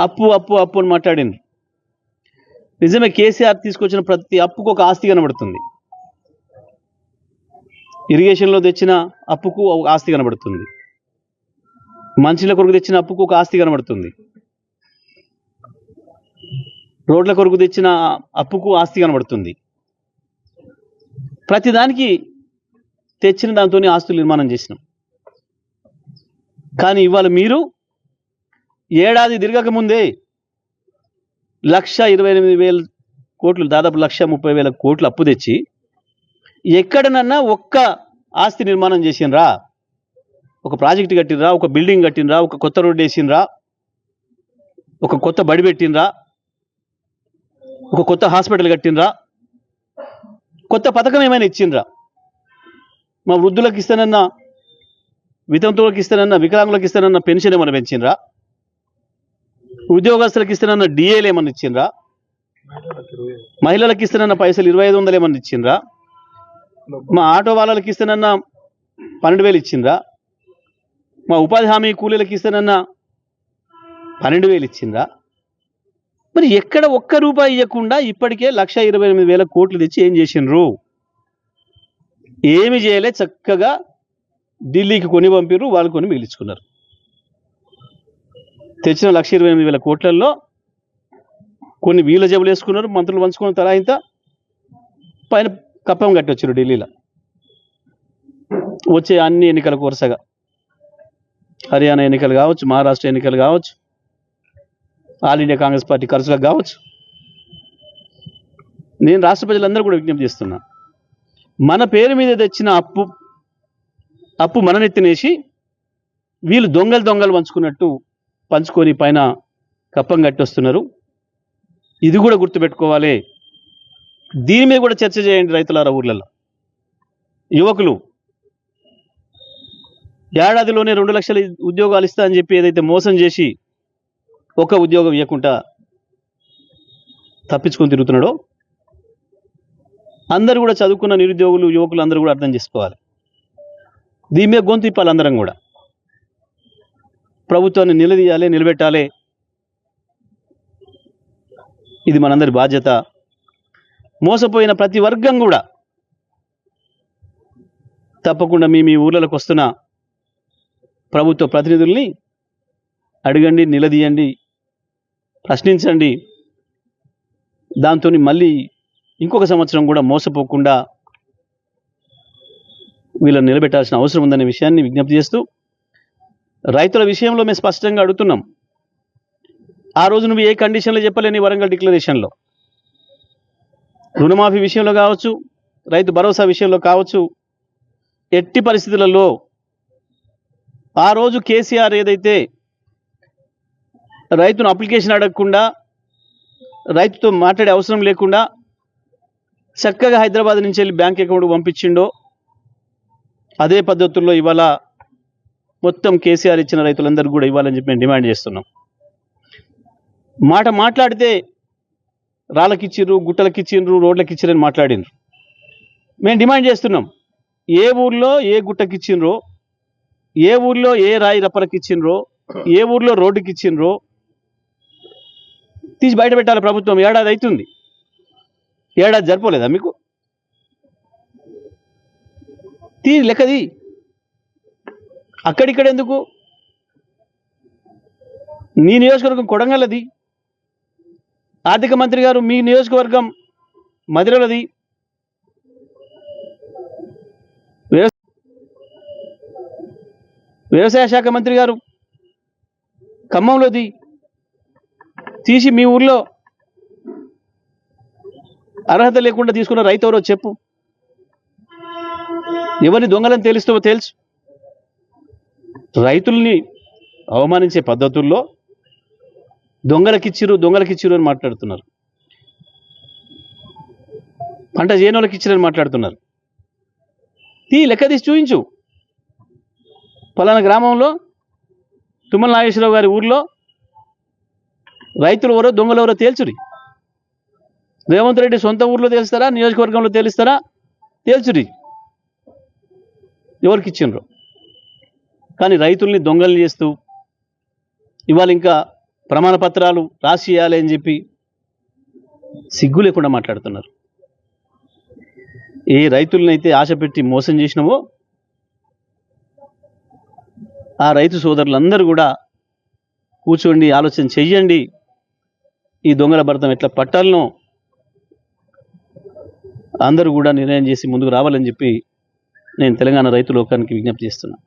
అప్పు అప్పు అప్పు అని మాట్లాడింది. నిజమే కేసీఆర్ తీసుకొచ్చిన ప్రతి అప్పుకు ఒక ఆస్తి కనబడుతుంది. ఇరిగేషన్లో తెచ్చిన అప్పుకు ఒక ఆస్తి కనబడుతుంది. మంచిల కొరకు తెచ్చిన అప్పుకు ఒక ఆస్తి కనబడుతుంది. రోడ్ల కొరకు తెచ్చిన అప్పుకు ఆస్తి కనబడుతుంది. ప్రతిదానికి తెచ్చిన దాంతో ఆస్తులు నిర్మాణం చేసినాం. కానీ ఇవాళ మీరు ఏడాది తిరగక ముందే లక్ష ఇరవై ఎనిమిది వేల కోట్లు దాదాపు లక్ష ముప్పై వేల కోట్లు అప్పు తెచ్చి ఎక్కడనన్నా ఒక్క ఆస్తి నిర్మాణం చేసినరా ఒక ప్రాజెక్ట్ కట్టినరా ఒక బిల్డింగ్ కట్టినరా ఒక కొత్త రోడ్డు వేసినరా ఒక కొత్త బడి పెట్టినరా ఒక కొత్త హాస్పిటల్ కట్టినరా కొత్త పథకం ఏమైనా ఇచ్చిండ్రా. మా వృద్ధులకు ఇస్తానన్నా వితంతువులకు ఇస్తానన్నా వికలాంగులకు ఇస్తానన్నా పెన్షన్ ఏమైనా పెంచిండ్రా. ఉద్యోగస్తులకు ఇస్తున్న డిఏలు ఏమన్నా ఇచ్చిండ్రా? మహిళలకు ఇస్తానన్న పైసలు ఇరవై ఐదు వందలు ఏమన్నా ఇచ్చిండ్రా? మా ఆటో వాళ్ళకి ఇస్తున్న పన్నెండు వేలు ఇచ్చిండ్రా? మా ఉపాధి హామీ కూలీలకు ఇస్తానన్న పన్నెండు వేలు ఇచ్చిండ్రా? మరి ఎక్కడ ఒక్క రూపాయి ఇవ్వకుండా ఇప్పటికే లక్ష ఇరవై ఎనిమిది వేల కోట్లు తెచ్చి ఏం చేసిండ్రు? ఏమి చేయలే చక్కగా ఢిల్లీకి కొని పంపిర్రు వాళ్ళు కొని మిగిలించుకున్నారు. తెచ్చిన లక్ష ఇరవై ఎనిమిది వేల కోట్లలో కొన్ని వీళ్ళ జబులు వేసుకున్నారు మంత్రులు పంచుకున్న తలా ఇంత పైన కప్పం కట్టొచ్చారు ఢిల్లీలో. వచ్చే అన్ని ఎన్నికలకు వరుసగా హర్యానా ఎన్నికలు కావచ్చు మహారాష్ట్ర ఎన్నికలు కావచ్చు ఆల్ ఇండియా కాంగ్రెస్ పార్టీ ఖర్చులకు కావచ్చు. నేను రాష్ట్ర ప్రజలందరూ కూడా విజ్ఞప్తి చేస్తున్నా. మన పేరు మీద తెచ్చిన అప్పు అప్పు మన నెత్తినేసి వీళ్ళు దొంగలు దొంగలు పంచుకున్నట్టు పంచుకొని పైన కప్పం కట్టొస్తున్నారు. ఇది కూడా గుర్తుపెట్టుకోవాలి. దీని మీద కూడా చర్చ చేయండి రైతులారా ఊర్లలో యువకులు ఏడాదిలోనే రెండు లక్షల ఉద్యోగాలు ఇస్తా అని చెప్పి ఏదైతే మోసం చేసి ఒక ఉద్యోగం ఇవ్వకుండా తప్పించుకొని తిరుగుతున్నాడో అందరూ కూడా చదువుకున్న నిరుద్యోగులు యువకులు అందరూ కూడా అర్థం చేసుకోవాలి. దీని మీద గొంతు ఇప్పాలి అందరం కూడా. ప్రభుత్వాన్ని నిలదీయాలి నిలబెట్టాలి. ఇది మనందరి బాధ్యత. మోసపోయిన ప్రతి వర్గం కూడా తప్పకుండా మీ మీ ఊర్లలోకి వస్తున్న ప్రభుత్వ ప్రతినిధుల్ని అడగండి నిలదీయండి ప్రశ్నించండి. దాంతో మళ్ళీ ఇంకొక సంవత్సరం కూడా మోసపోకుండా వీళ్ళని నిలబెట్టాల్సిన అవసరం ఉందనే విషయాన్ని విజ్ఞప్తి చేస్తూ రైతుల విషయంలో మేము స్పష్టంగా అడుగుతున్నాం. ఆ రోజు నువ్వు ఏ కండిషన్లో చెప్పలేని వరంగల్ డిక్లరేషన్లో రుణమాఫీ విషయంలో కావచ్చు రైతు భరోసా విషయంలో కావచ్చు ఎట్టి పరిస్థితులలో ఆ రోజు కేసీఆర్ ఏదైతే రైతును అప్లికేషన్ అడగకుండా రైతుతో మాట్లాడే అవసరం లేకుండా చక్కగా హైదరాబాద్ నుంచి వెళ్ళి బ్యాంక్ అకౌంట్ పంపించిండో అదే పద్ధతుల్లో ఇవాళ మొత్తం కేసీఆర్ ఇచ్చిన రైతులందరూ కూడా ఇవ్వాలని చెప్పి మేము డిమాండ్ చేస్తున్నాం. మాట మాట్లాడితే రాళ్ళకిచ్చిర్రు గుట్టలకిచ్చిండ్రు రోడ్లకిచ్చిరని అని మాట్లాడిండ్రు మేము డిమాండ్ చేస్తున్నాం. ఏ ఊర్లో ఏ గుట్టకిచ్చిండ్రో ఏ ఊర్లో ఏ రాయి రప్పలకిచ్చిండ్రో ఏ ఊర్లో రోడ్డుకి ఇచ్చిండ్రో తీసి బయట పెట్టాలి ప్రభుత్వం. ఏడాది అవుతుంది ఏడాది జరపలేదా మీకు? తీ లెక్కది అక్కడిక్కడ ఎందుకు మీ నియోజకవర్గం కొడంగల్లది. ఆర్థిక మంత్రి గారు మీ నియోజకవర్గం మధురలది వ్యవసాయ శాఖ మంత్రి గారు ఖమ్మంలోది. తీసి మీ ఊర్లో అర్హత లేకుండా తీసుకున్న రైతు ఎవరో చెప్పు. ఎవరిని దొంగలని తెలుస్తావో తెలుసు రైతుల్ని అవమానించే పద్ధతుల్లో దొంగలకిచ్చిరు దొంగలకిచ్చిరు అని మాట్లాడుతున్నారు. పంట చేయనోళ్ళకి ఇచ్చిరని మాట్లాడుతున్నారు. తీ లెక్క తీసి చూపించు పలానా గ్రామంలో తుమ్మల నాగేశ్వరరావు గారి ఊర్లో రైతులు ఎవరో దొంగలు ఎవరో తేల్చురి. రేవంత్ రెడ్డి సొంత ఊర్లో తేలుస్తారా నియోజకవర్గంలో తేలుస్తారా తేల్చురి. ఎవరికి ఇచ్చిండ్రు కానీ రైతుల్ని దొంగలు చేస్తూ ఇవాళ ఇంకా ప్రమాణ పత్రాలు అని చెప్పి సిగ్గు లేకుండా మాట్లాడుతున్నారు. ఏ రైతులనైతే ఆశ పెట్టి మోసం చేసినావో ఆ రైతు సోదరులందరూ కూడా కూర్చోండి ఆలోచన చెయ్యండి. ఈ దొంగల భర్తం ఎట్లా పట్టాలనో అందరూ కూడా నిర్ణయం చేసి ముందుకు రావాలని చెప్పి నేను తెలంగాణ రైతు లోకానికి విజ్ఞప్తి చేస్తున్నాను